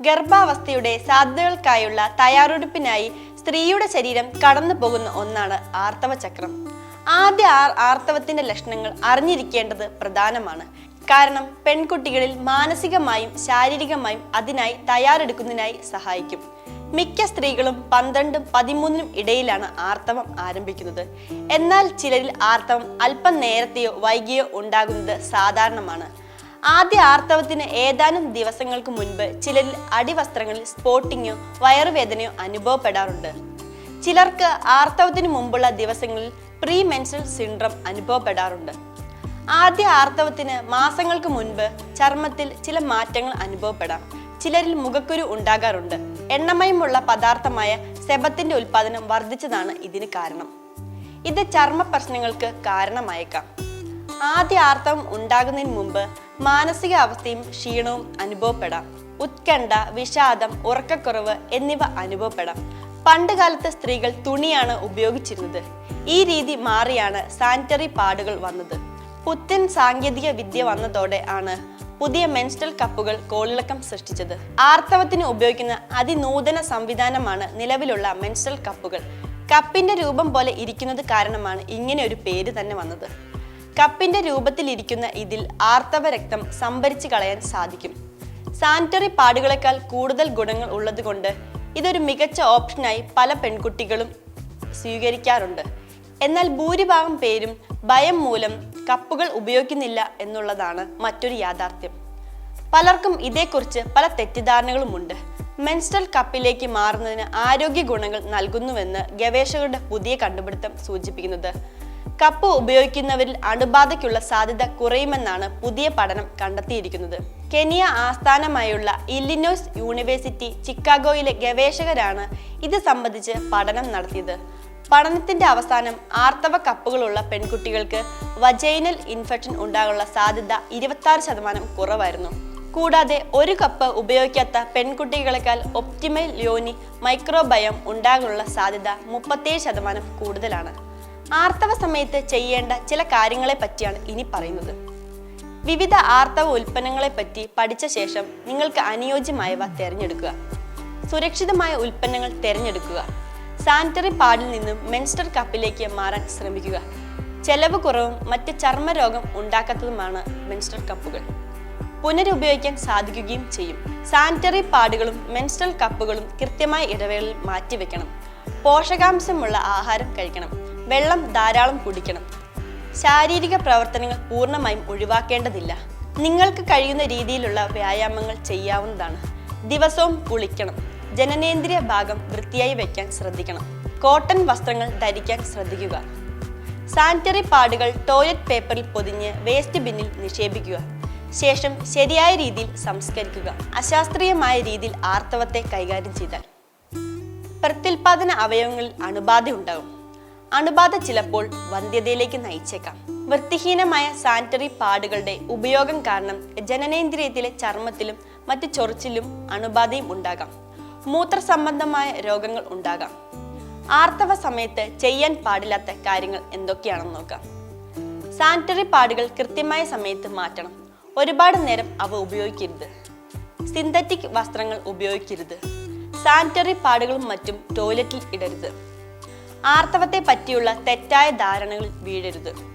ഗർഭാവസ്ഥയുടെ സാധ്യതകൾക്കായുള്ള തയ്യാറെടുപ്പിനായി സ്ത്രീയുടെ ശരീരം കടന്നു പോകുന്ന ഒന്നാണ് ആർത്തവ ചക്രം ആദ്യ ആർ ആർത്തവത്തിന്റെ ലക്ഷണങ്ങൾ അറിഞ്ഞിരിക്കേണ്ടത് പ്രധാനമാണ്. കാരണം പെൺകുട്ടികളിൽ മാനസികമായും ശാരീരികമായും അതിനായി തയ്യാറെടുക്കുന്നതിനായി സഹായിക്കും. മിക്ക സ്ത്രീകളും പന്ത്രണ്ടും പതിമൂന്നിനും ഇടയിലാണ് ആർത്തവം ആരംഭിക്കുന്നത്. എന്നാൽ ചിലരിൽ ആർത്തവം അല്പം നേരത്തെയോ വൈകിയോ ഉണ്ടാകുന്നത് സാധാരണമാണ്. ആദ്യ ആർത്തവത്തിന് ഏതാനും ദിവസങ്ങൾക്ക് മുൻപ് ചിലരിൽ അടിവസ്ത്രങ്ങളിൽ സ്പോട്ടിങ്ങോ വയറുവേദനയോ അനുഭവപ്പെടാറുണ്ട്. ചിലർക്ക് ആർത്തവത്തിന് മുമ്പുള്ള ദിവസങ്ങളിൽ പ്രീ മെൻസ്ട്രൽ സിൻഡ്രം അനുഭവപ്പെടാറുണ്ട്. ആദ്യ ആർത്തവത്തിന് മാസങ്ങൾക്ക് മുൻപ് ചർമ്മത്തിൽ ചില മാറ്റങ്ങൾ അനുഭവപ്പെടാം. ചിലരിൽ മുഖക്കുരു ഉണ്ടാകാറുണ്ട്. എണ്ണമയമുള്ള പദാർത്ഥമായ സെബത്തിന്റെ ഉൽപാദനം വർദ്ധിച്ചതാണ് ഇതിന് കാരണം. ഇത് ചർമ്മ പ്രശ്നങ്ങൾക്ക് കാരണമായേക്കാം. ആദ്യ ആർത്തവം ഉണ്ടാകുന്നതിന് മുമ്പ് മാനസിക അവസ്ഥയും ക്ഷീണവും അനുഭവപ്പെടാം. ഉത്കണ്ഠ വിഷാദം ഉറക്കക്കുറവ് എന്നിവ അനുഭവപ്പെടാം. പണ്ട് കാലത്ത് സ്ത്രീകൾ തുണിയാണ് ഉപയോഗിച്ചിരുന്നത്. ഈ രീതി മാറിയാണ് സാനിറ്ററി പാഡുകൾ വന്നത്. പുത്തൻ സാങ്കേതിക വിദ്യ വന്നതോടെ ആണ് പുതിയ മെൻസ്ട്രൽ കപ്പുകൾ കോളിളക്കം സൃഷ്ടിച്ചത്. ആർത്തവത്തിന് ഉപയോഗിക്കുന്ന അതിനൂതന സംവിധാനമാണ് നിലവിലുള്ള മെൻസ്ട്രൽ കപ്പുകൾ. കപ്പിന്റെ രൂപം പോലെ ഇരിക്കുന്നത് കാരണമാണ് ഇങ്ങനെ ഒരു പേര് തന്നെ വന്നത്. കപ്പിന്റെ രൂപത്തിലിരിക്കുന്ന ഇതിൽ ആർത്തവ രക്തം സംഭരിച്ചു കളയാൻ സാധിക്കും. സാനിറ്ററി പാടുകളെക്കാൾ കൂടുതൽ ഗുണങ്ങൾ ഉള്ളതുകൊണ്ട് ഇതൊരു മികച്ച ഓപ്ഷനായി പല പെൺകുട്ടികളും സ്വീകരിക്കാറുണ്ട്. എന്നാൽ ഭൂരിഭാഗം പേരും ഭയം മൂലം കപ്പുകൾ ഉപയോഗിക്കുന്നില്ല എന്നുള്ളതാണ് മറ്റൊരു യാഥാർത്ഥ്യം. പലർക്കും ഇതേക്കുറിച്ച് പല തെറ്റിദ്ധാരണകളുമുണ്ട്. മെൻസ്ട്രൽ കപ്പിലേക്ക് മാറുന്നതിന് ആരോഗ്യ ഗുണങ്ങൾ നൽകുന്നുവെന്ന് ഗവേഷകരുടെ പുതിയ കണ്ടുപിടുത്തം സൂചിപ്പിക്കുന്നത് കപ്പ് ഉപയോഗിക്കുന്നവരിൽ അണുബാധയ്ക്കുള്ള സാധ്യത കുറയുമെന്നാണ് പുതിയ പഠനം കണ്ടെത്തിയിരിക്കുന്നത്. കെനിയ ആസ്ഥാനമായുള്ള ഇല്ലിനോയ്സ് യൂണിവേഴ്സിറ്റി ചിക്കാഗോയിലെ ഗവേഷകരാണ് ഇത് സംബന്ധിച്ച് പഠനം നടത്തിയത്. പഠനത്തിന്റെ അവസാനം ആർത്തവ കപ്പുകളുള്ള പെൺകുട്ടികൾക്ക് വജൈനൽ ഇൻഫെക്ഷൻ ഉണ്ടാകാനുള്ള സാധ്യത ഇരുപത്തി ശതമാനം കുറവായിരുന്നു. കൂടാതെ ഒരു കപ്പ് ഉപയോഗിക്കാത്ത പെൺകുട്ടികളെക്കാൾ ഒപ്റ്റിമൽ യോനി മൈക്രോബയം ഉണ്ടാകാനുള്ള സാധ്യത മുപ്പത്തേഴ് ശതമാനം കൂടുതലാണ്. ആർത്തവ സമയത്ത് ചെയ്യേണ്ട ചില കാര്യങ്ങളെ പറ്റിയാണ് ഇനി പറയുന്നത്. വിവിധ ആർത്തവ ഉൽപ്പന്നങ്ങളെ പറ്റി പഠിച്ച ശേഷം നിങ്ങൾക്ക് അനുയോജ്യമായവ തിരഞ്ഞെടുക്കുക. സുരക്ഷിതമായ ഉൽപ്പന്നങ്ങൾ തിരഞ്ഞെടുക്കുക. സാനിറ്ററി പാഡിൽ നിന്നും മെൻസ്റ്റർ കപ്പിലേക്ക് മാറാൻ ശ്രമിക്കുക. ചെലവ് കുറവും മറ്റ് ചർമ്മരോഗം ഉണ്ടാക്കാത്തതുമാണ് മെൻസ്റ്റർ കപ്പുകൾ. പുനരുപയോഗിക്കാൻ സാധിക്കുകയും ചെയ്യും. സാനിറ്ററി പാഡുകളും മെൻസ്ട്രൽ കപ്പുകളും കൃത്യമായ ഇടവേളയിൽ മാറ്റിവെക്കണം. പോഷകാംശമുള്ള ആഹാരം കഴിക്കണം. വെള്ളം ധാരാളം കുടിക്കണം. ശാരീരിക പ്രവർത്തനങ്ങൾ പൂർണമായും ഒഴിവാക്കേണ്ടതില്ല. നിങ്ങൾക്ക് കഴിയുന്ന രീതിയിലുള്ള വ്യായാമങ്ങൾ ചെയ്യാവുന്നതാണ്. ദിവസവും കുളിക്കണം. ജനനേന്ദ്രിയ ഭാഗം വൃത്തിയായി വയ്ക്കാൻ ശ്രദ്ധിക്കണം. കോട്ടൺ വസ്ത്രങ്ങൾ ധരിക്കാൻ ശ്രദ്ധിക്കുക. സാനിറ്ററി പാഡുകൾ ടോയ്ലറ്റ് പേപ്പറിൽ പൊതിഞ്ഞ് വേസ്റ്റ് ബിന്നിൽ നിക്ഷേപിക്കുക. ശേഷം ശരിയായ രീതിയിൽ സംസ്കരിക്കുക. അശാസ്ത്രീയമായ രീതിയിൽ ആർത്തവത്തെ കൈകാര്യം ചെയ്താൽ പ്രത്യുൽപാദന അവയവങ്ങളിൽ അണുബാധ ഉണ്ടാകും അണുബാധ ചിലപ്പോൾ വന്ധ്യതയിലേക്ക് നയിച്ചേക്കാം. വൃത്തിഹീനമായ സാനിറ്ററി പാഡുകളുടെ ഉപയോഗം കാരണം ജനനേന്ദ്രിയത്തിലെ ചർമ്മത്തിലും മറ്റ് ചൊറിച്ചിലും അണുബാധയും ഉണ്ടാകാം. മൂത്രസംബന്ധമായ രോഗങ്ങൾ ഉണ്ടാകാം. ആർത്തവ സമയത്ത് ചെയ്യാൻ പാടില്ലാത്ത കാര്യങ്ങൾ എന്തൊക്കെയാണെന്ന് നോക്കാം. സാനിറ്ററി പാഡുകൾ കൃത്യമായ സമയത്ത് മാറ്റണം. ഒരുപാട് നേരം അവ ഉപയോഗിക്കരുത്. സിന്തറ്റിക് വസ്ത്രങ്ങൾ ഉപയോഗിക്കരുത്. സാനിറ്ററി പാഡുകളും മറ്റും ടോയ്ലറ്റിൽ ഇടരുത്. ആർത്തവത്തെ പറ്റിയുള്ള തെറ്റായ ധാരണകൾ വീഴരുത്.